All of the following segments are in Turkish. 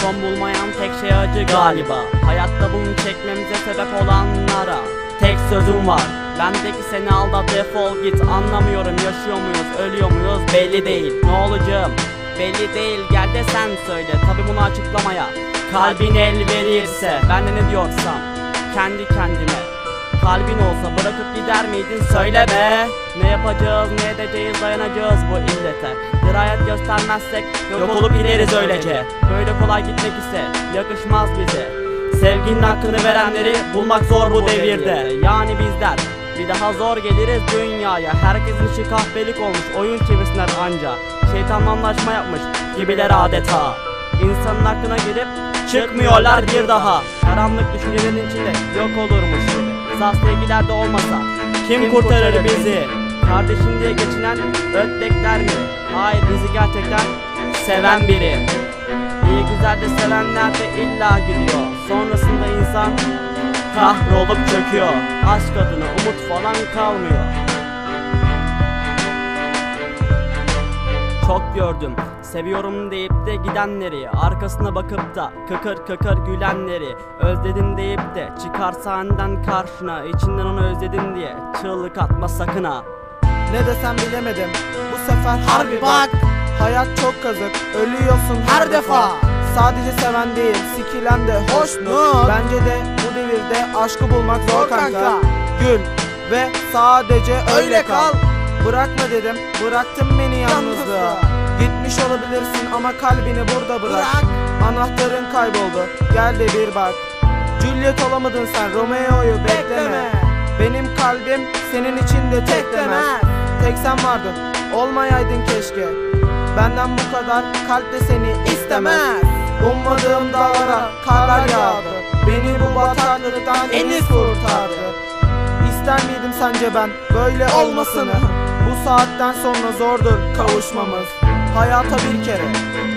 Son bulmayan tek şey acı galiba. Hayatta bunu çekmemize sebep olanlara Tek sözüm var. Bendeki seni aldat defol git. Anlamıyorum yaşıyor muyuz ölüyor muyuz belli değil. Ne olacağım? Belli değil. Gel de sen söyle. Tabi bunu açıklamaya Kalbin el verirse. Ben de ne diyorsam kendi kendime. Kalbin olsa bırakıp gider miydin? Söyle be Ne yapacağız ne edeceğiz dayanacağız bu illete Göstermezsek yok olup gideriz öylece. Böyle kolay gitmek ise yakışmaz bize. Sevginin hakkını verenleri bulmak zor bu devirde. Yani bizler bir daha zor geliriz dünyaya. Herkesin işi kahpelik olmuş oyun çevirsinler anca. Şeytanla anlaşma yapmış gibiler adeta. İnsanın aklına girip çıkmıyorlar bir daha. Karanlık düşüncelerin içinde yok olurmuş. Gibi Saf sevgiler de olmasa kim kurtarır bizi? Kardeşim diye geçinen ötlekler mi? Hayır bizi gerçekten seven biri. İyi güzel de sevenler de illa gidiyor Sonrasında insan kahrolup çöküyor. Aşk adına umut falan kalmıyor. Çok gördüm Seviyorum deyip de gidenleri. Arkasına bakıp da kıkır kıkır gülenleri. Özledim deyip de çıkar sahneden karşına. İçinden onu özledim diye Çığlık atma sakın ha Ne desem bilemedim. Bu sefer harbi bak. Hayat çok kazık. Ölüyorsun her defa. Sadece seven değil Sikilen de hoşnut. Bence de bu devirde aşkı bulmak zor kanka. Gül ve sadece öyle kal. Bırakma dedim Bıraktın beni yalnızlığa Gitmiş olabilirsin ama kalbini burada bırak. Anahtarın kayboldu. Gel de bir bak. Juliet olamadın sen Romeo'yu bekleme. Benim kalbim senin içinde tek demez Tek sen vardın olmayaydın keşke. Benden bu kadar kalp de seni istemez. Ummadığım dağlara karlar yağdı. Beni bu bataklıktan Enis kurtardı. İster miydim sence ben böyle olmasını? Bu saatten sonra zordur kavuşmamız. Hayata bir kere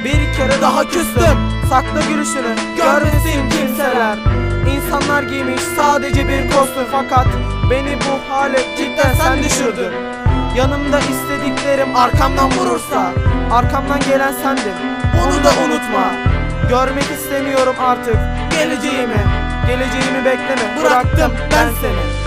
Bir kere daha küstüm. Sakla gülüşünü görmesin kimseler. İnsanlar giymiş sadece bir kostüm. Fakat Beni bu hale cidden sen düşürdün Yanımda istediklerim arkamdan vurursa Arkamdan gelen sendin Onu da unutma. Görmek istemiyorum artık. Geleceğimi Geleceğimi bekleme. Bıraktım ben seni